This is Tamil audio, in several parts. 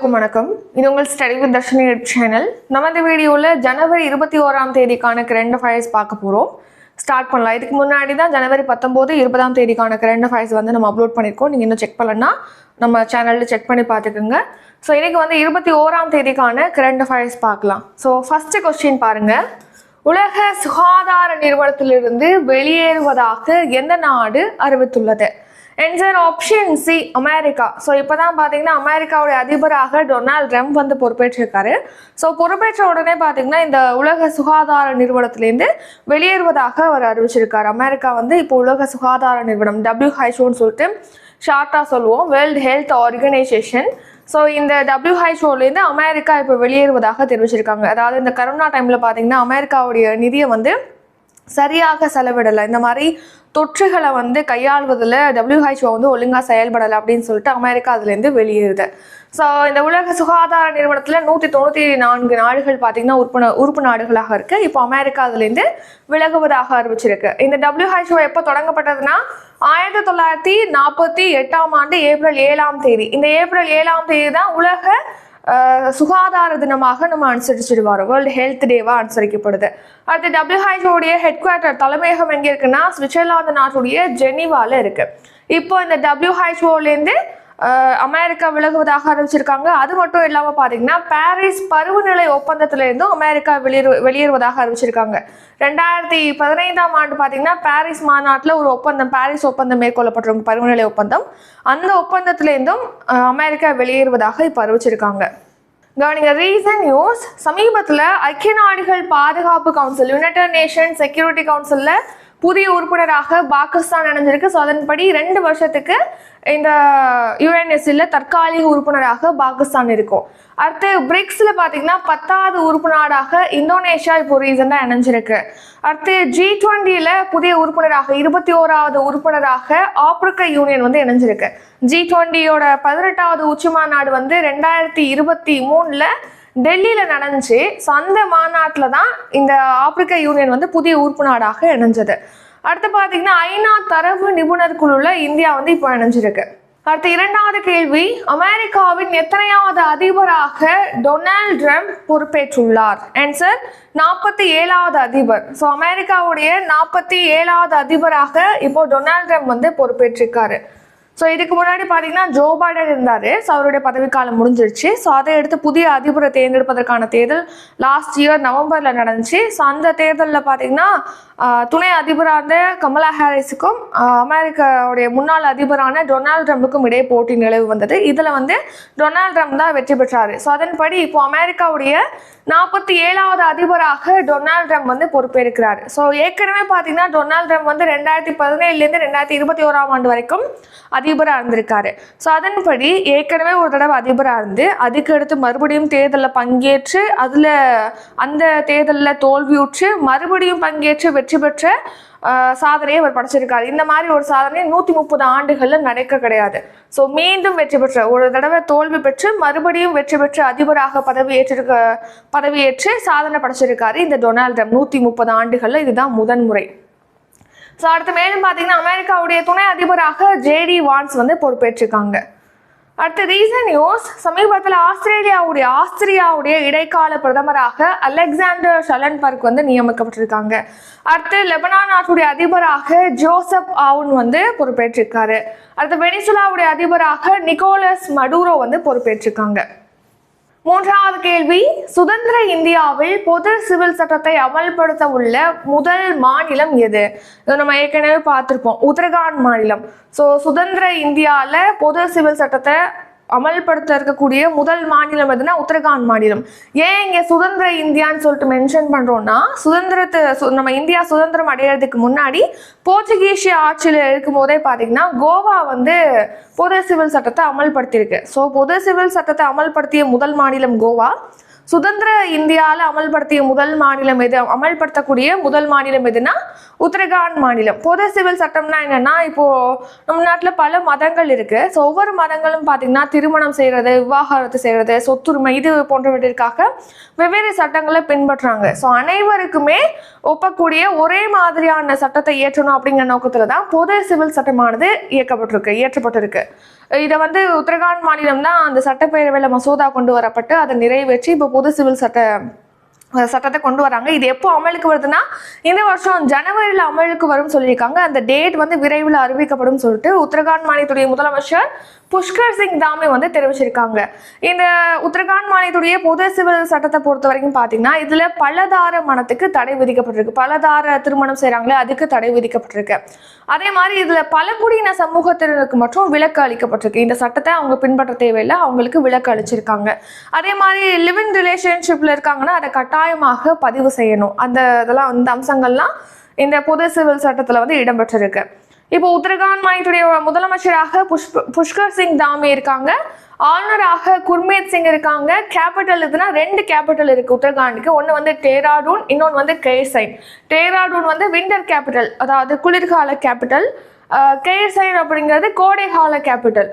எல்லோருக்கும் வணக்கம். இது உங்கள் ஸ்டடி வித் தர்ஷினி சேனல் நம்ம இந்த வீடியோவில் ஜனவரி இருபத்தி ஓராம் தேதிக்கான கரண்ட் அஃபயர்ஸ் பார்க்க போகிறோம் ஸ்டார்ட் பண்ணலாம். இதுக்கு முன்னாடி தான் ஜனவரி பத்தொம்போது இருபதாம் தேதிக்கான கரண்ட் ஃபைல்ஸ் வந்து நம்ம அப்லோட் பண்ணியிருக்கோம் நீங்கள் இன்னும் செக் பண்ணலன்னா நம்ம சேனலில் செக் பண்ணி பார்த்துக்குங்க. ஸோ இன்னைக்கு வந்து இருபத்தி ஓராம் தேதிக்கான கரண்ட் ஃபைல்ஸ் பார்க்கலாம். ஸோ ஃபஸ்ட்டு கொஸ்டின் பாருங்கள் உலக சுகாதார நிறுவனத்திலிருந்து வெளியேறுவதாக எந்த நாடு அறிவித்துள்ளது? Answer option C America so இப்போ தான் பார்த்தீங்கன்னா அமெரிக்காவுடைய அதிபராக டொனால்ட் ட்ரம்ப் வந்து பொறுப்பேற்றிருக்காரு. ஸோ பொறுப்பேற்ற உடனே பார்த்தீங்கன்னா இந்த உலக சுகாதார நிறுவனத்திலேருந்து வெளியேறுவதாக அவர் அறிவிச்சிருக்கார். அமெரிக்கா வந்து இப்போ உலக சுகாதார நிறுவனம் டபிள்யூஹெச்ஓன்னு சொல்லிட்டு ஷார்ட்டாக சொல்லுவோம். வேர்ல்டு ஹெல்த் ஆர்கனைசேஷன் ஸோ இந்த டபிள்யூஹெச்ஓலேருந்து அமெரிக்கா இப்போ வெளியேறுவதாக தெரிவிச்சிருக்காங்க. அதாவது இந்த கரோனா டைமில் பார்த்தீங்கன்னா அமெரிக்காவுடைய நிதியை வந்து சரியாக செலவிடலை. இந்த மாதிரி தொற்றுகளை வந்து கையாள்வதில் டபிள்யூஹெச்ஓ வந்து ஒழுங்காக செயல்படலை அப்படின்னு சொல்லிட்டு அமெரிக்கா அதுலேருந்து வெளியேறுது. ஸோ இந்த உலக சுகாதார நிறுவனத்தில் நூற்றி தொண்ணூற்றி நான்கு நாடுகள் பார்த்திங்கன்னா உறுப்பு உறுப்பு நாடுகளாக இருக்குது இப்போ அமெரிக்கா அதுலேருந்து விலகுவதாக அறிவிச்சிருக்கு. இந்த டபிள்யூஹெச்ஓ எப்போ தொடங்கப்பட்டதுன்னா ஆயிரத்தி தொள்ளாயிரத்தி நாற்பத்தி எட்டாம் ஆண்டு ஏப்ரல் ஏழாம் தேதி. இந்த ஏப்ரல் ஏழாம் தேதி தான் உலக சுகாதார தினமாக நம்ம அனுசரிச்சுட்டு வரோம் வேர்ல்டு ஹெல்த் டேவாக அனுசரிக்கப்படுது. அடுத்து டபிள்யூஹெச்ஓடைய ஹெட் குவார்ட்டர் தலைமையகம் எங்கே இருக்குன்னா சுவிட்சர்லாந்து நாட்டுடைய ஜெனிவாவில் இருக்குது இப்போ இந்த டபிள்யூஹெச்ஓலேருந்து அமெரிக்கா விலகுவதாக அறிவிச்சிருக்காங்க. அது மட்டும் இல்லாமல் பார்த்தீங்கன்னா பாரிஸ் பருவநிலை ஒப்பந்தத்திலிருந்தும் அமெரிக்கா வெளியேறு வெளியேறுவதாக அறிவிச்சிருக்காங்க. ரெண்டாயிரத்தி பதினைந்தாம் ஆண்டு பார்த்தீங்கன்னா பாரிஸ் மாநாட்டில் ஒரு ஒப்பந்தம் பாரிஸ் ஒப்பந்தம் மேற்கொள்ளப்பட்டிருக்கும் பருவநிலை ஒப்பந்தம். அந்த ஒப்பந்தத்திலேருந்தும் அமெரிக்கா வெளியேறுவதாக இப்போ அறிவிச்சிருக்காங்க. கவனிங்க ரீசன் நியூஸ் சமீபத்தில் ஐக்கிய நாடுகள் பாதுகாப்பு கவுன்சில் யுனைடெட் நேஷன் செக்யூரிட்டி கவுன்சிலில் புதிய உறுப்பினராக பாகிஸ்தான் இணைஞ்சிருக்கு. ஸோ அதன்படி ரெண்டு வருஷத்துக்கு இந்த யுஎன்எஸ்சியில் தற்காலிக உறுப்பினராக பாகிஸ்தான் இருக்கும். அடுத்து பிரிக்ஸில் பார்த்தீங்கன்னா பத்தாவது உறுப்பு நாடாக இந்தோனேஷியா இப்போ ரீசெண்டாக இணைஞ்சிருக்கு. அடுத்து ஜி டுவெண்ட்டியில் புதிய உறுப்பினராக இருபத்தி ஓராவது உறுப்பினராக ஆப்பிரிக்க யூனியன் வந்து இணைஞ்சிருக்கு. ஜி டுவெண்ட்டியோட பதினெட்டாவது உச்சி மாநாடு வந்து ரெண்டாயிரத்தி இருபத்தி மூணில் டெல்லியில் நடந்துச்சு. ஸோ அந்த மாநாட்டில் தான் இந்த ஆப்பிரிக்க யூனியன் வந்து புதிய உறுப்பு நாடாக இணைஞ்சது. அடுத்து பார்த்தீங்கன்னா ஐநா தரவு நிபுணர் குழுல இந்தியா வந்து இப்போ இணைஞ்சிருக்கு. அடுத்த இரண்டாவது கேள்வி அமெரிக்காவின் எத்தனையாவது அதிபராக டொனால்ட் ட்ரம்ப் பொறுப்பேற்றுள்ளார்? ஆன்சர் நாற்பத்தி ஏழாவது அதிபர். ஸோ அமெரிக்காவுடைய நாற்பத்தி ஏழாவது அதிபராக இப்போ டொனால்ட் ட்ரம்ப் வந்து பொறுப்பேற்றிருக்காரு. ஸோ இதுக்கு முன்னாடி பார்த்தீங்கன்னா ஜோ பைடன் இருந்தார். ஸோ அவருடைய பதவிக்காலம் முடிஞ்சிருச்சு. ஸோ அதை எடுத்து புதிய அதிபரை தேர்ந்தெடுப்பதற்கான தேர்தல் லாஸ்ட் இயர் நவம்பரில் நடந்துச்சு. ஸோ அந்த தேர்தலில் பார்த்தீங்கன்னா துணை அதிபராக இருந்த கமலா ஹாரிஸுக்கும் அமெரிக்காவுடைய முன்னாள் அதிபரான டொனால்ட் ட்ரம்புக்கும் இடையே போட்டி நிலவு வந்தது. இதில் வந்து டொனால்ட் ட்ரம்ப் தான் வெற்றி பெற்றார். ஸோ அதன்படி இப்போ அமெரிக்காவுடைய நாற்பத்தி ஏழாவது அதிபராக டொனால்ட் ட்ரம்ப் வந்து பொறுப்பேற்கிறார். ஸோ ஏற்கனவே பார்த்தீங்கன்னா டொனால்ட் ட்ரம்ப் வந்து ரெண்டாயிரத்தி பதினேழுலேருந்து ரெண்டாயிரத்தி இருபத்தி ஓராம் ஆண்டு வரைக்கும் அதிபராக இருந்திருக்காரு. ஸோ அதன்படி ஏற்கனவே ஒரு தடவை அதிபராக இருந்து அதுக்கு அடுத்து மறுபடியும் தேர்தலில் பங்கேற்று அதில் அந்த தேர்தலில் தோல்வியுற்று மறுபடியும் பங்கேற்று வெற்றி வெற்றி பெற்ற சாதனையை அவர் படைச்சிருக்காரு. இந்த மாதிரி ஒரு சாதனை நூற்றி முப்பது ஆண்டுகளில் நடக்க கிடையாது. ஸோ மீண்டும் வெற்றி பெற்ற ஒரு தடவை தோல்வி பெற்று மறுபடியும் வெற்றி பெற்று அதிபராக பதவி ஏற்றிருக்க பதவியேற்று சாதனை படைச்சிருக்காரு இந்த டொனால்ட் ட்ரம்ப். நூற்றி முப்பது ஆண்டுகளில் இதுதான் முதன்முறை. ஸோ அடுத்து மேலும் பார்த்தீங்கன்னா அமெரிக்காவுடைய துணை அதிபராக ஜேடி வான்ஸ் வந்து பொறுப்பேற்றிருக்காங்க. அடுத்த ரீசன் நியூஸ். சமீபத்தில் ஆஸ்திரேலியாவுடைய ஆஸ்திரியாவுடைய இடைக்கால பிரதமராக அலெக்சாண்டர் ஷலன்பர்க் வந்து நியமிக்கப்பட்டிருக்காங்க. அடுத்து லெபனான் நாட்டுடைய அதிபராக ஜோசப் ஆவுன் வந்து பொறுப்பேற்றிருக்காரு. அடுத்து வெனிசுலாவுடைய அதிபராக நிக்கோலஸ் மடூரோ வந்து பொறுப்பேற்றிருக்காங்க. மூன்றாவது கேள்வி சுதந்திர இந்தியாவில் பொது சிவில் சட்டத்தை அமல்படுத்த உள்ள முதல் மாநிலம் எது? இதை நம்ம ஏற்கனவே பார்த்துருப்போம் உத்தரகாண்ட் மாநிலம். ஸோ சுதந்திர இந்தியாவில் பொது சிவில் சட்டத்தை அமல்படுத்த இருக்கக்கூடிய முதல் மாநிலம் எதுனா உத்தரகாண்ட் மாநிலம். ஏன் இங்கே சுதந்திர இந்தியான்னு சொல்லிட்டு மென்ஷன் பண்ணுறோம்னா சுதந்திரத்தை சு- நம்ம இந்தியா சுதந்திரம் அடையிறதுக்கு முன்னாடி போர்ச்சுகீசிய ஆட்சியில் இருக்கும் போதே பார்த்தீங்கன்னா கோவா வந்து பொது சிவில் சட்டத்தை அமல்படுத்தியிருக்கு. ஸோ பொது சிவில் சட்டத்தை அமல்படுத்திய முதல் மாநிலம் கோவா. சுதந்திர இந்தியாவில் அமல்படுத்திய முதல் மாநிலம் எது அமல்படுத்தக்கூடிய முதல் மாநிலம் எதுனா உத்தரகாண்ட் மாநிலம். பொது சிவில் சட்டம்னா என்னன்னா இப்போ நம்ம நாட்டில் பல மதங்கள் இருக்கு. ஸோ ஒவ்வொரு மதங்களும் பார்த்தீங்கன்னா திருமணம் செய்யறது விவாகரத்து செய்யறது சொத்துரிமை இது போன்றவற்றிற்காக வெவ்வேறு சட்டங்களை பின்பற்றுறாங்க. ஸோ அனைவருக்குமே ஒப்பக்கூடிய ஒரே மாதிரியான சட்டத்தை இயற்றணும் அப்படிங்கிற நோக்கத்தில் தான் பொது சிவில் சட்டமானது இயக்கப்பட்டிருக்கு இயற்றப்பட்டிருக்கு. இதை வந்து உத்தரகாண்ட் மாநிலம் தான் அந்த சட்டப்பேரவையில் மசோதா கொண்டு வரப்பட்டு அதை நிறைவேற்றி இப்போ பொது சிவில் சட்ட சட்டத்தை கொண்டு வராங்க. இது எப்போ அமலுக்கு வருதுன்னா இந்த வருஷம் ஜனவரியில் அமலுக்கு வரும் சொல்லியிருக்காங்க. அந்த டேட் வந்து விரைவில் அறிவிக்கப்படும் சொல்லிட்டு உத்தரகாண்ட் மாநிலத்துடைய முதலமைச்சர் புஷ்கர் சிங் தாமே வந்து தெரிவிச்சிருக்காங்க. இந்த உத்தரகாண்ட் மாநிலத்துடைய பொது சிவில் சட்டத்தை பொறுத்த வரைக்கும் பார்த்தீங்கன்னா இதில் பலதார மனத்துக்கு தடை விதிக்கப்பட்டிருக்கு. பலதார திருமணம் செய்கிறாங்களே அதுக்கு தடை விதிக்கப்பட்டிருக்கு. அதே மாதிரி இதில் பழங்குடியின சமூகத்தினருக்கு மட்டும் விலக்கு அளிக்கப்பட்டிருக்கு. இந்த சட்டத்தை அவங்க பின்பற்ற தேவையில்லை அவங்களுக்கு விலக்கு அளிச்சிருக்காங்க. அதே மாதிரி லிவிங் ரிலேஷன்ஷிப்பில் இருக்காங்கன்னா அதை கட்டாயமாக பதிவு செய்யணும். அந்த இதெல்லாம் அந்த அம்சங்கள்லாம் இந்த பொது சிவில் சட்டத்தில் வந்து இடம்பெற்றிருக்கு. இப்போ உத்தரகாண்ட் மாநிலத்துடைய முதலமைச்சராக புஷ் புஷ்கர் சிங் தாமி இருக்காங்க. ஆளுநராக குர்மீத் சிங் இருக்காங்க. கேபிட்டல் இதுனா ரெண்டு கேபிட்டல் இருக்கு உத்தரகாண்டுக்கு. ஒன்று வந்து டேராடூன் இன்னொன்று வந்து கேசைன். டேராடூன் வந்து விண்டர் கேபிட்டல் அதாவது குளிர்கால கேபிட்டல். கேசைன் அப்படிங்கிறது கோடைகால கேபிட்டல்.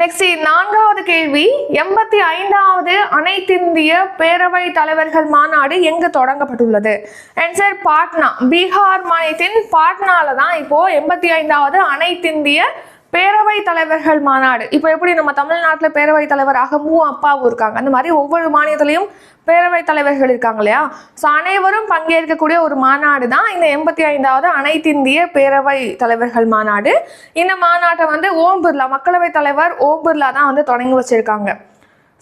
நெக்ஸ்ட் நான்காவது கேள்வி. எண்பத்தி ஐந்தாவது அனைத்திந்திய பேரவை தலைவர்கள் மாநாடு எங்கு தொடங்கப்பட்டுள்ளது? ஆன்சர் பாட்னா. பீகார் மாநிலத்தின் பாட்னால தான் இப்போ எண்பத்தி ஐந்தாவது அனைத்திந்திய பேரவை தலைவர்கள் மாநாடு. இப்போ எப்படி நம்ம தமிழ்நாட்டில் பேரவை தலைவராக மூ அப்பாவும் இருக்காங்க? அந்த மாதிரி ஒவ்வொரு மாநிலத்திலையும் பேரவை தலைவர்கள் இருக்காங்க இல்லையா? ஸோ அனைவரும் பங்கேற்கக்கூடிய ஒரு மாநாடு தான் இந்த எண்பத்தி ஐந்தாவது அனைத்திந்திய பேரவை தலைவர்கள் மாநாடு. இந்த மாநாட்டை வந்து ஓம் பிர்லா மக்களவைத் தலைவர் ஓம் பிர்லா தான் வந்து தொடங்கி வச்சிருக்காங்க.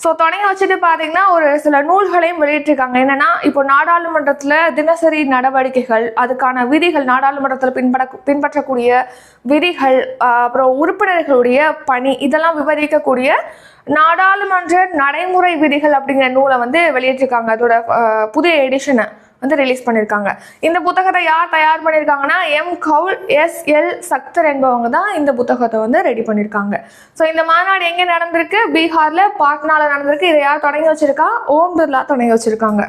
ஸோ தொடங்கி வச்சுட்டு பார்த்தீங்கன்னா ஒரு சில நூல்களையும் வெளியிட்டிருக்காங்க. என்னன்னா இப்போ நாடாளுமன்றத்தில் தினசரி நடவடிக்கைகள் அதுக்கான விதிகள் நாடாளுமன்றத்தில் பின்பற்ற பின்பற்றக்கூடிய விதிகள் அப்புறம் உறுப்பினர்களுடைய பணி இதெல்லாம் விவரிக்கக்கூடிய நாடாளுமன்ற நடைமுறை விதிகள் அப்படிங்கிற நூலை வந்து வெளியிட்டிருக்காங்க. அதோட புதிய எடிஷனை வந்து ரிலீஸ் பண்ணியிருக்காங்க இந்த புத்தகத்தை யார் தயார் பண்ணியிருக்காங்கன்னா M Kaul S L Shakdher என்பவங்க தான் இந்த புத்தகத்தை வந்து ரெடி பண்ணியிருக்காங்க ஸோ இந்த மாநாடு எங்கே நடந்திருக்கு? பீகாரில் பாட்னாவில் நடந்திருக்கு. இதை யார் தொடங்கி வச்சிருக்கா? ஓம் பிர்லா தொடங்கி வச்சிருக்காங்க.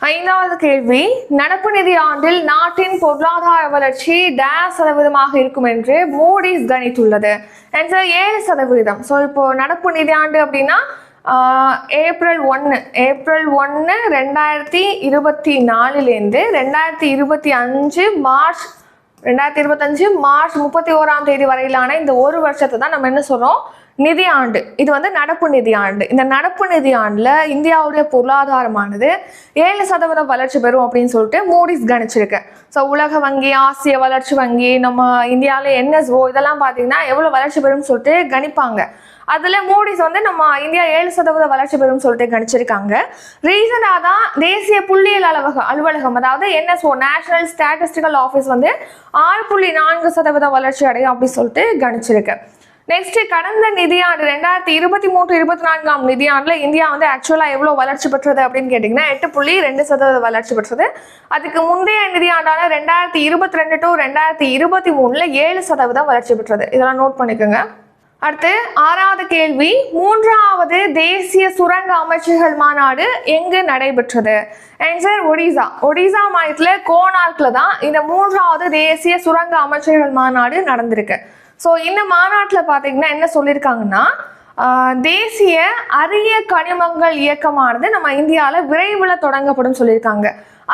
ஐந்தாவது கேள்வி நடப்பு நிதி ஆண்டில் நாட்டின் பொருளாதார வளர்ச்சி டேஸ் சதவீதமாக இருக்கும் என்று மூடிஸ் கணித்துள்ளது. ஆன்சர் ஏழு சதவீதம். ஸோ இப்போ நடப்பு நிதி ஆண்டு அப்படின்னா ஏப்ரல் ஒன்று ஏப்ரல் ஒன்று ரெண்டாயிரத்தி இருபத்தி நாலுலேருந்து ரெண்டாயிரத்தி இருபத்தி அஞ்சு மார்ச் ரெண்டாயிரத்தி இருபத்தஞ்சு மார்ச் முப்பத்தி ஓராம் தேதி வரையிலான இந்த ஒரு வருஷத்தை தான் நம்ம என்ன சொல்கிறோம் நிதி ஆண்டு. இது வந்து நடப்பு நிதி ஆண்டு. இந்த நடப்பு நிதி ஆண்டில் இந்தியாவுடைய பொருளாதாரமானது ஏழு சதவீதம் வளர்ச்சி பெறும் அப்படின்னு சொல்லிட்டு மூடிஸ் கணிச்சிருக்கு. ஸோ உலக வங்கி ஆசிய வளர்ச்சி வங்கி நம்ம இந்தியாவில் என்எஸ்ஓ இதெல்லாம் பார்த்தீங்கன்னா எவ்வளோ வளர்ச்சி பெறும்னு சொல்லிட்டு கணிப்பாங்க. அதில் மூடிஸ் வந்து நம்ம இந்தியா ஏழு சதவீத வளர்ச்சி பெறும் சொல்லிட்டு கணிச்சிருக்காங்க. ரீசனாக தான் தேசிய புள்ளியியல் அலுவலகம் அலுவலகம் அதாவது என்எஸ்ஓ நேஷனல் ஸ்டாட்டிஸ்டிக்கல் ஆஃபீஸ் வந்து ஆறு புள்ளி நான்கு சதவீத வளர்ச்சி அடையும் அப்படின்னு சொல்லிட்டு கணிச்சிருக்கு. நெக்ஸ்ட் கடந்த நிதியாண்டு ரெண்டாயிரத்தி இருபத்தி மூன்று இருபத்தி நான்காம் நிதியாண்டுல இந்தியா வந்து ஆக்சுவலா எவ்வளவு வளர்ச்சி பெற்றது அப்படின்னு கேட்டீங்கன்னா எட்டு புள்ளி ரெண்டு சதவீத வளர்ச்சி பெற்றது. அதுக்கு முந்தைய நிதியாண்டான ரெண்டாயிரத்தி இருபத்தி ரெண்டு டு ரெண்டாயிரத்தி இருபத்தி மூணுல ஏழு சதவீதம் வளர்ச்சி பெற்றது. இதெல்லாம் நோட் பண்ணிக்கோங்க. அடுத்து ஆறாவது கேள்வி மூன்றாவது தேசிய சுரங்க அமைச்சர்கள் மாநாடு எங்கு நடைபெற்றது? ஆன்சர் ஒடிசா. ஒடிசா மாநிலத்தில் கோனார்க்ல தான் இந்த மூன்றாவது தேசிய சுரங்க அமைச்சர்கள் மாநாடு நடந்திருக்கு. ஸோ இந்த மாநாட்டில் பார்த்தீங்கன்னா என்ன சொல்லியிருக்காங்கன்னா தேசிய அரிய கனிமங்கள் இயக்கமானது நம்ம இந்தியாவில் விரைவில் தொடங்கப்படும் சொல்லியிருக்காங்க.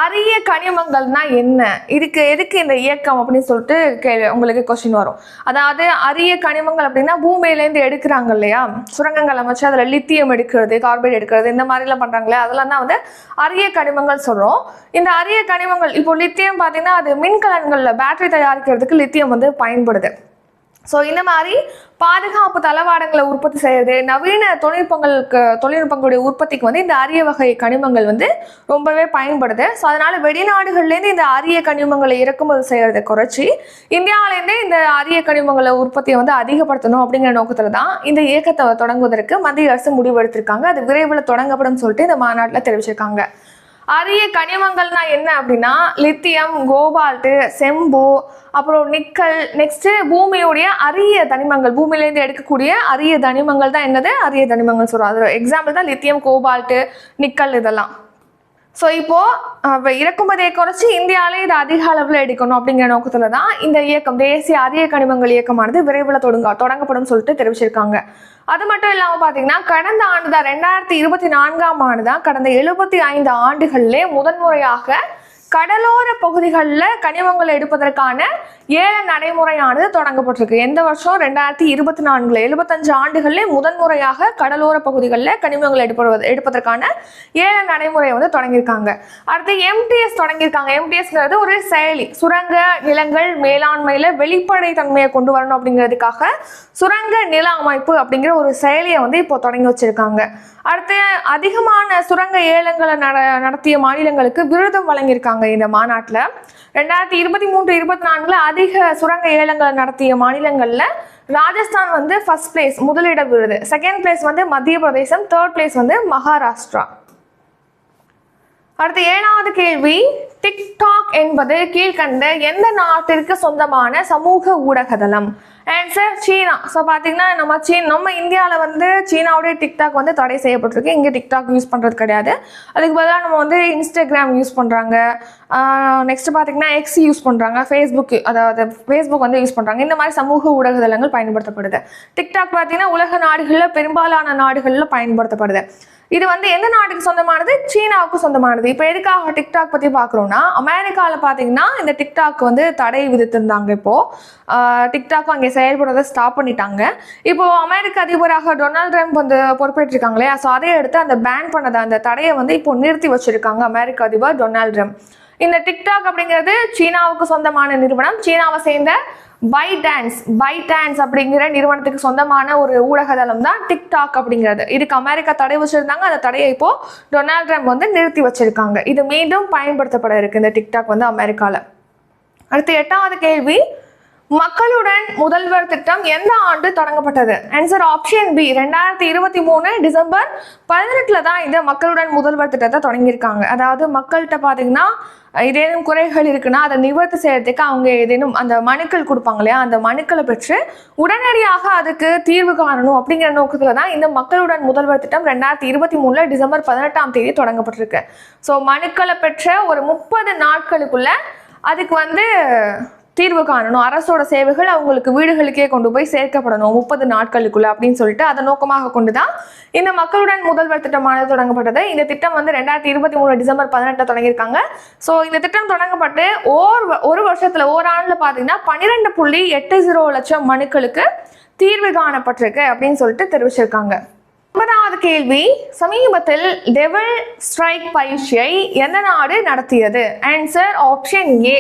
அரிய கனிமங்கள்னா என்ன? இதுக்கு எதுக்கு இந்த இயக்கம் அப்படின்னு சொல்லிட்டு கே உங்களுக்கு கொஸ்டின் வரும். அதாவது அரிய கனிமங்கள் அப்படின்னா பூமியிலேருந்து எடுக்கிறாங்க இல்லையா? சுரங்கங்கள் அமைச்சு அதில் லித்தியம் எடுக்கிறது கார்பைட் எடுக்கிறது இந்த மாதிரிலாம் பண்ணுறாங்களே அதெல்லாம் தான் வந்து அரிய கனிமங்கள் சொல்கிறோம் இந்த அரிய கனிமங்கள் இப்போ லித்தியம் பார்த்தீங்கன்னா அது மின்கலன்களில் பேட்டரி தயாரிக்கிறதுக்கு லித்தியம் வந்து பயன்படுது. ஸோ இந்த மாதிரி பாதுகாப்பு தளவாடங்களை உற்பத்தி செய்யறது நவீன தொழில்நுட்பங்களுக்கு தொழில்நுட்பங்களுடைய உற்பத்திக்கு வந்து இந்த அரிய வகை கனிமங்கள் வந்து ரொம்பவே பயன்படுது. ஸோ அதனால வெளிநாடுகள்லேருந்து இந்த அரிய கனிமங்களை இறக்குமதி செய்யறதை குறைச்சி இந்தியாவிலேருந்தே இந்த அரிய கனிமங்களை உற்பத்தியை வந்து அதிகப்படுத்தணும் அப்படிங்கிற நோக்கத்தில் தான் இந்த இயக்கத்தை தொடங்குவதற்கு மத்திய அரசு முடிவெடுத்திருக்காங்க அது விரைவில் தொடங்கப்படும் சொல்லிட்டு இந்த மாநாட்டில் தெரிவிச்சிருக்காங்க. அரிய கனிமங்கள்னா என்ன அப்படின்னா லித்தியம் கோபால்ட்டு செம்பு அப்புறம் நிக்கல் நெக்ஸ்ட்டு பூமியுடைய அரிய தனிமங்கள் பூமியிலேருந்து எடுக்கக்கூடிய அரிய தனிமங்கள் தான் என்னது? அரிய தனிமங்கள் சொல்கிறோம் அது எக்ஸாம்பிள் தான் லித்தியம் கோபால்ட்டு நிக்கல் இதெல்லாம். ஸோ இப்போது இறக்குமதியை குறைச்சி இந்தியாவிலே இது அதிக அளவில் எடுக்கணும் அப்படிங்கிற நோக்கத்தில் தான் இந்த இயக்கம் தேசிய அரிய கனிமங்கள் இயக்கமானது விரைவில் தொடங்க தொடங்கப்படும் சொல்லிட்டு தெரிவிச்சிருக்காங்க. அது மட்டும் இல்லாமல் பார்த்தீங்கன்னா கடந்த ஆண்டு தான் ரெண்டாயிரத்தி இருபத்தி நான்காம் ஆண்டு தான் கடந்த எழுபத்தி ஐந்து ஆண்டுகளிலே முதன்முறையாக கடலோர பகுதிகளில் கனிமங்களை எடுப்பதற்கான ஏல நடைமுறையானது தொடங்கப்பட்டிருக்கு. எந்த வருஷம்? ரெண்டாயிரத்தி இருபத்தி நான்குல. எழுபத்தஞ்சு ஆண்டுகளில் முதன்முறையாக கடலோர பகுதிகளில் கனிமங்களை எடுப்பது எடுப்பதற்கான ஏல நடைமுறை வந்து தொடங்கியிருக்காங்க. அடுத்து எம்டிஎஸ் தொடங்கியிருக்காங்க. எம்டிஎஸ்ங்கிறது ஒரு செயலி. சுரங்க நிலங்கள் மேலாண்மையில் வெளிப்படை தன்மையை கொண்டு வரணும் அப்படிங்கிறதுக்காக சுரங்க நில அமைப்பு அப்படிங்கிற ஒரு செயலியை வந்து இப்போ தொடங்கி வச்சிருக்காங்க. அடுத்து அதிகமான சுரங்க ஏலங்களை நட நடத்திய மாநிலங்களுக்கு விருதும் வழங்கியிருக்காங்க இந்த மாநாட்டில். ரெண்டாயிரத்தி இருபத்தி மூன்று இருபத்தி நான்குல அதிக சுரங்க ஏலங்களை நடத்திய மாநிலங்களில் ராஜஸ்தான் வந்து ஃபர்ஸ்ட் பிளேஸ் முதலிட விருது செகண்ட் பிளேஸ் வந்து மத்திய பிரதேசம் தேர்ட் பிளேஸ் வந்து மகாராஷ்டிரா. அடுத்து ஏழாவது கேள்வி டிக்டாக் என்பது கீழ்கண்ட எந்த நாட்டிற்கு சொந்தமான சமூக ஊடகதளம் ஆன்சர் சீனா. ஸோ பார்த்தீங்கன்னா நம்ம சீன் நம்ம இந்தியாவில் வந்து சீனாவுடைய டிக்டாக் வந்து தடை செய்யப்பட்டிருக்கு. இங்கே டிக்டாக் யூஸ் பண்ணுறது கிடையாது. அதுக்கு பதிலாக நம்ம வந்து இன்ஸ்டாகிராம் யூஸ் பண்ணுறாங்க நெக்ஸ்ட் பார்த்தீங்கன்னா எக்ஸ் யூஸ் பண்ணுறாங்க ஃபேஸ்புக் அதாவது ஃபேஸ்புக் வந்து யூஸ் பண்ணுறாங்க இந்த மாதிரி சமூக ஊடகதளங்கள் பயன்படுத்தப்படுது. டிக்டாக் பார்த்தீங்கன்னா உலக நாடுகளில் பெரும்பாலான நாடுகளில் பயன்படுத்தப்படுது. இது வந்து எந்த நாட்டுக்கு சொந்தமானது? சீனாவுக்கு சொந்தமானது. இப்போ எதுக்காக டிக்டாக் பற்றி பார்க்குறோம்னா அமெரிக்காவில் பார்த்தீங்கன்னா இந்த டிக்டாக் வந்து தடை விதித்திருந்தாங்க இப்போது டிக்டாக் அங்கே செயல்படுறதை ஸ்டாப் பண்ணிட்டாங்க. இப்போது அமெரிக்க அதிபராக டொனால்ட் ட்ரம்ப் வந்து பொறுப்பேற்றிருக்காங்க இல்லையா? ஸோ அதை எடுத்து அந்த பேன் பண்ணதை அந்த தடையை வந்து இப்போ நிறுத்தி வச்சுருக்காங்க அமெரிக்க அதிபர் டொனால்ட் ட்ரம்ப். இந்த டிக்டாக் அப்படிங்கிறது சீனாவுக்கு சொந்தமான நிறுவனம். சீனாவை சேர்ந்த பை டான்ஸ் பை டான்ஸ் அப்படிங்கிற நிறுவனத்துக்கு சொந்தமான ஒரு ஊடகதளம் தான் டிக்டாக் அப்படிங்கிறது. இதுக்கு அமெரிக்கா தடை வச்சிருந்தாங்க அந்த தடையை இப்போ டொனால்ட் ட்ரம்ப் வந்து நிறுத்தி வச்சிருக்காங்க. இது மீண்டும் பயன்படுத்தப்பட இருக்கு இந்த டிக்டாக் வந்து அமெரிக்காவில் அடுத்து எட்டாவது கேள்வி. மக்களுடன் முதல்வர் திட்டம் எந்த ஆண்டு தொடங்கப்பட்டது? ஆன்சர் ஆப்ஷன் பி ரெண்டாயிரத்தி இருபத்தி மூணு டிசம்பர் பதினெட்டில் தான் இந்த மக்களுடன் முதல்வர் திட்டத்தை தொடங்கியிருக்காங்க. அதாவது மக்கள்கிட்ட பார்த்தீங்கன்னா ஏதேனும் குறைகள் இருக்குன்னா அதை நிவர்த்தி செய்யறதுக்கு அவங்க ஏதேனும் அந்த மனுக்கள் கொடுப்பாங்க இல்லையா? அந்த மனுக்களை பெற்று உடனடியாக அதுக்கு தீர்வு காணணும் அப்படிங்கிற நோக்கத்தில் தான் இந்த மக்களுடன் முதல்வர் திட்டம் ரெண்டாயிரத்தி இருபத்தி மூணில் டிசம்பர் பதினெட்டாம் தேதி தொடங்கப்பட்டிருக்கு. ஸோ மனுக்களை பெற்ற ஒரு முப்பது நாட்களுக்குள்ள அதுக்கு வந்து தீர்வு காணணும். அரசோட சேவைகள் அவங்களுக்கு வீடுகளுக்கே கொண்டு போய் சேர்க்கப்படணும். முப்பது நாட்களுக்குள்ள அப்படின்னு சொல்லிட்டு அதை நோக்கமாக கொண்டு தான் இந்த மக்களுடன் முதல்வர் திட்டமானது தொடங்கப்பட்டது. இந்த திட்டம் வந்து ரெண்டாயிரத்தி இருபத்தி மூணு டிசம்பர் பதினெட்டில் தொடங்கியிருக்காங்க. ஸோ இந்த திட்டம் தொடங்கப்பட்டு ஓர் வ- ஒரு வருஷத்துல ஓராண்டில் பார்த்தீங்கன்னா பன்னிரெண்டு புள்ளி எட்டு ஜீரோ லட்சம் மனுக்களுக்கு தீர்வு காணப்பட்டிருக்கு அப்படின்னு சொல்லிட்டு தெரிவிச்சிருக்காங்க. ஒன்பதாவது கேள்வி சமீபத்தில் டெவல் ஸ்ட்ரைக் பயிற்சியை எந்த நாடு நடத்தியது? Answer option A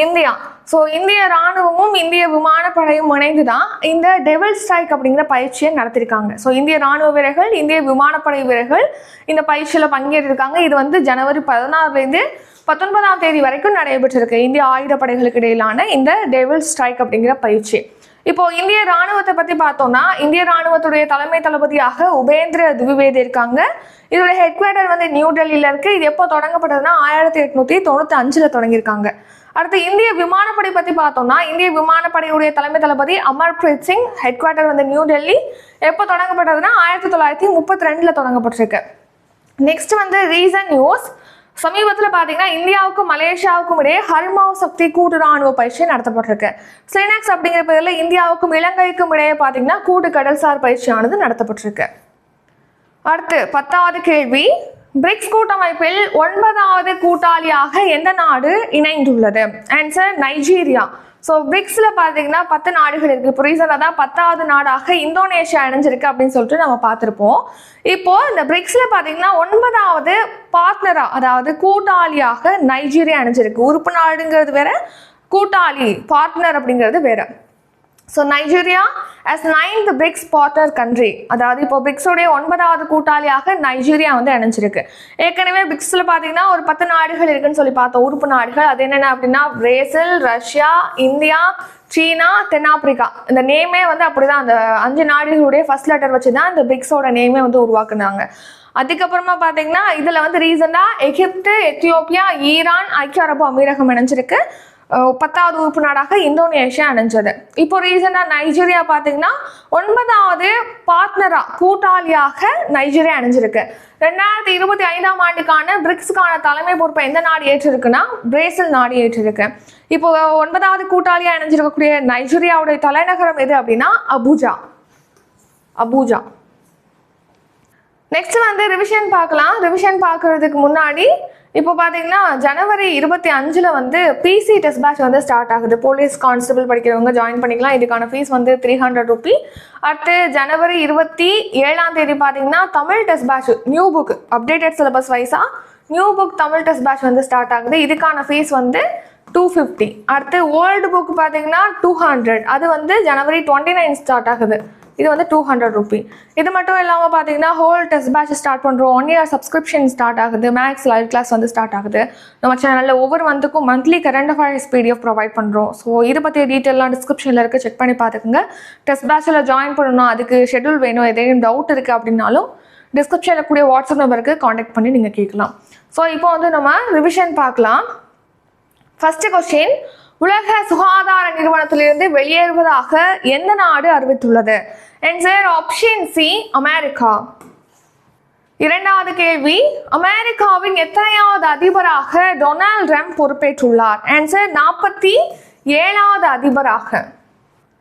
India. So இந்திய ராணுவமும் இந்திய விமானப்படையும் இணைந்து தான் இந்த டெவல் ஸ்ட்ரைக் அப்படிங்கிற பயிற்சியை நடத்திருக்காங்க. ஸோ இந்திய ராணுவ வீரர்கள் இந்திய விமானப்படை வீரர்கள் இந்த பயிற்சியில் பங்கேற்றிருக்காங்க. இது வந்து ஜனவரி பதினாறுலேருந்து பத்தொன்பதாம் தேதி வரைக்கும் நடைபெற்றிருக்கு. இந்திய ஆயுதப்படைகளுக்கு இடையிலான இந்த டெவல் ஸ்ட்ரைக் அப்படிங்கிற பயிற்சி. இப்போ இந்திய ராணுவத்தை பத்தி பார்த்தோம்னா இந்திய ராணுவத்துடைய தலைமை தளபதியாக உபேந்திர துவிவேதி இருக்காங்க. இதோட ஹெட் குவார்டர் வந்து நியூ டெல்லியில இருக்கு. இது எப்போ தொடங்கப்பட்டதுன்னா ஆயிரத்தி எட்நூத்தி தொண்ணூத்தி அஞ்சுல தொடங்கியிருக்காங்க. அடுத்து இந்திய விமானப்படை பத்தி பார்த்தோம்னா இந்திய விமானப்படையுடைய தலைமை தளபதி அமர்பிரீத் சிங் ஹெட் குவார்டர் வந்து நியூ டெல்லி. எப்போ தொடங்கப்பட்டதுன்னா ஆயிரத்தி தொள்ளாயிரத்தி முப்பத்தி ரெண்டுல தொடங்கப்பட்டிருக்கு. நெக்ஸ்ட் வந்து ரீசன் நியூஸ் சமீபத்தில் பார்த்தீங்கன்னா இந்தியாவுக்கும் மலேசியாவுக்கும் இடையே ஹர்மாவ் சக்தி கூட்டு ராணுவ பயிற்சி நடத்தப்பட்டிருக்கு. ஸ்லினாக்ஸ் அப்படிங்கிற பேரில் இந்தியாவுக்கும் இலங்கைக்கும் இடையே பார்த்தீங்கன்னா கூட்டு கடல்சார் பயிற்சியானது நடத்தப்பட்டிருக்கு. அடுத்து பத்தாவது கேள்வி. பிரிக்ஸ் கூட்டமைப்பில் ஒன்பதாவது கூட்டாளியாக எந்த நாடு இணைந்துள்ளது? ஆன்சர் நைஜீரியா ஸோ பிரிக்ஸில் பார்த்தீங்கன்னா பத்து நாடுகள் இருக்குது இப்போ ரீசனாக தான் பத்தாவது நாடாக இந்தோனேஷியா இணைஞ்சிருக்கு அப்படின்னு சொல்லிட்டு நம்ம பார்த்துருப்போம். இப்போது இந்த பிரிக்ஸில் பார்த்தீங்கன்னா ஒன்பதாவது பார்ட்னராக அதாவது கூட்டாளியாக நைஜீரியா இணைஞ்சிருக்கு. உறுப்பு நாடுங்கிறது வேற கூட்டாளி பார்ட்னர் அப்படிங்கிறது வேற. So Nigeria as ninth BRICS partner country அதாவது இப்போ பிரிக்ஸோடைய ஒன்பதாவது கூட்டாளியாக நைஜீரியா வந்து இணைஞ்சிருக்கு. ஏற்கனவே பிரிக்ஸில் பார்த்தீங்கன்னா ஒரு பத்து நாடுகள் இருக்குன்னு சொல்லி பார்த்தோம் உறுப்பு நாடுகள். அது என்னென்ன அப்படின்னா பிரேசில் ரஷ்யா இந்தியா சீனா தென்னாப்பிரிக்கா. இந்த நேமே வந்து அப்படிதான். அந்த அஞ்சு நாடுகளுடைய ஃபர்ஸ்ட் லெட்டர் வச்சு தான் இந்த பிரிக்ஸோட நேமே வந்து உருவாக்குனாங்க. அதுக்கப்புறமா பார்த்தீங்கன்னா இதில் வந்து ரீசெண்டாக எகிப்து எத்தியோப்பியா ஈரான் ஐக்கிய அரபு அமீரகம் இணைஞ்சிருக்கு. பத்தாவது உறுப்பு நாடாக இந்தோனேஷியா அணைஞ்சது. இப்போ ரீசெண்டாக நைஜீரியா பார்த்தீங்கன்னா ஒன்பதாவது பார்ட்னராக கூட்டாளியாக நைஜீரியா அணைஞ்சிருக்கு. ரெண்டாயிரத்தி இருபத்தி ஐந்தாம் ஆண்டுக்கான பிரிக்ஸ்க்கான தலைமை பொறுப்பை எந்த நாடு ஏற்றிருக்குன்னா பிரேசில் நாடு ஏற்றிருக்கு. இப்போ ஒன்பதாவது கூட்டாளியாக இணைஞ்சிருக்கக்கூடிய நைஜீரியாவுடைய தலைநகரம் எது அப்படின்னா அபூஜா. அபூஜா. நெக்ஸ்ட் வந்து ரிவிஷன் பார்க்கலாம். ரிவிஷன் பார்க்கறதுக்கு முன்னாடி இப்போ பார்த்தீங்கன்னா ஜனவரி இருபத்தி அஞ்சில் வந்து பிசி டெஸ்ட் பேட்ச் வந்து ஸ்டார்ட் ஆகுது. போலீஸ் கான்ஸ்டபிள் படிக்கிறவங்க ஜாயின் பண்ணிக்கலாம். இதுக்கான ஃபீஸ் வந்து த்ரீ ஹண்ட்ரட் ருபி அடுத்து ஜனவரி இருபத்தி ஏழாம் தேதி பார்த்தீங்கன்னா Tamil test batch new book updated syllabus வைஸாக new book Tamil test batch வந்து ஸ்டார்ட் ஆகுது. இதுக்கான ஃபீஸ் வந்து டூ ஃபிஃப்டி அடுத்து ஓல்டு புக் பார்த்தீங்கன்னா டூ ஹண்ட்ரட் அது வந்து ஜனவரி டுவெண்ட்டி நைன் ஸ்டார்ட் ஆகுது. இது வந்து டூ ஹண்ட்ரட் ருபி இது மட்டும் இல்லாமல் பார்த்தீங்கன்னா ஹோல் டெஸ்ட் பேட்ச் ஸ்டார்ட் பண்ணுறோம் ஒன் இயர் சப்ஸ்கிரிப்ஷன் ஸ்டார்ட் ஆகுது. மேக்ஸ் லைவ் கிளாஸ் வந்து ஸ்டார்ட் ஆகுது. நம்ம சேனலில் ஒவ்வொரு மந்த்துக்கும் monthly current affairs PDF provide பண்ணுறோம் ஸோ இது பற்றிய டீட்டெயிலாம் டிஸ்கிரிப்ஷனில் இருக்குது செக் பண்ணி பார்த்துக்குங்க டெஸ்ட் பேட்சில் ஜாயின் பண்ணணும் அதுக்கு ஷெட்யூல் வேணும். எதையும் டவுட் இருக்குது அப்படின்னாலும் டிஸ்கிரிப்ஷனில் கூடிய வாட்ஸ்அப் நம்பருக்கு காண்டாக்ட் பண்ணி நீங்கள் கேட்கலாம். ஸோ இப்போ வந்து நம்ம ரிவிஷன் பார்க்கலாம். ஃபஸ்ட்டு கொஸ்டின் உலக சுகாதார நிறுவனத்திலிருந்து வெளியேறுவதாக எந்த நாடு அறிவித்துள்ளது? Answer option C America. இரண்டாவது கேள்வி அமெரிக்காவின் எத்தனையாவது அதிபராக டொனால்ட் ட்ரம்ப் பொறுப்பேற்றுள்ளார்? ஆன்சர் நாற்பத்தி ஏழாவது அதிபராக.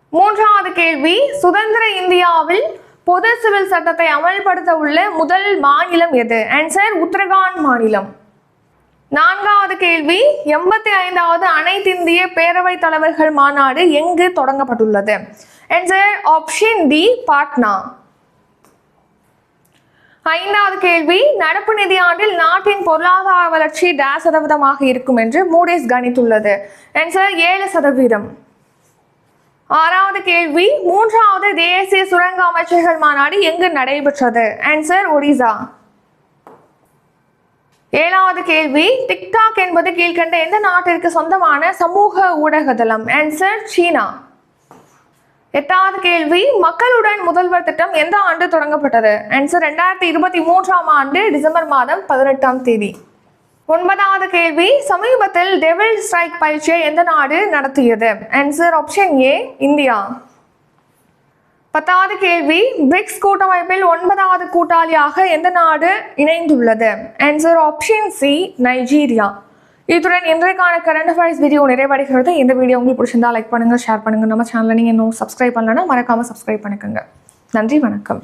மூன்றாவது கேள்வி சுதந்திர இந்தியாவில் பொது சிவில் சட்டத்தை அமல்படுத்த உள்ள முதல் மாநிலம் எது? ஆன்சர் உத்தரகாண்ட் மாநிலம். நான்காவது கேள்வி எண்பத்தி ஐந்தாவது அனைத்திந்திய பேரவைத் தலைவர்கள் மாநாடு எங்கு தொடங்கப்பட்டுள்ளது? Answer option D Patna. ஐந்தாவது கேள்வி நடப்பு நிதியாண்டில் நாட்டின் பொருளாதார வளர்ச்சி டேஸ் சதவீதமாக இருக்கும் என்று மூடேஸ் கணித்துள்ளது. ஆன்சர் ஏழு சதவீதம். ஆறாவது கேள்வி மூன்றாவது தேசிய சுரங்க அமைச்சர்கள் மாநாடு எங்கு நடைபெற்றது? ஆன்சர் ஒடிசா. ஏழாவது கேள்வி டிக்டாக் என்பது கீழ்கண்ட எந்த நாட்டிற்கு சொந்தமான சமூக ஊடகதளம்? ஆன்சர் சீனா. எட்டாவது கேள்வி மக்களுடன் முதல்வர் திட்டம் எந்த ஆண்டு தொடங்கப்பட்டது? ஆன்சர் ரெண்டாயிரத்தி இருபத்தி மூன்றாம் ஆண்டு டிசம்பர் மாதம் பதினெட்டாம் தேதி. ஒன்பதாவது கேள்வி சமீபத்தில் டெவில் ஸ்ட்ரைக் பயிற்சியை எந்த நாடு நடத்தியது? Answer option A India. பத்தாவது கேள்வி பிரிக்ஸ் கூட்டமைப்பில் ஒன்பதாவது கூட்டாளியாக எந்த நாடு இணைந்துள்ளது? ஆன்சர் ஆப்ஷன் சி நைஜீரியா இத்துடன் இன்றைக்கான கரண்ட் அஃபேர்ஸ் வீடியோ நிறைவடைகிறது. இந்த வீடியோ உங்களுக்கு பிடிச்சிருந்தா லைக் பண்ணுங்கள் ஷேர் பண்ணுங்க. நம்ம சேனலை நீங்கள் இன்னும் சப்ஸ்கிரைப் பண்ணலன்னா மறக்காம சப்ஸ்கிரைப் பண்ணிக்கோங்க. நன்றி வணக்கம்.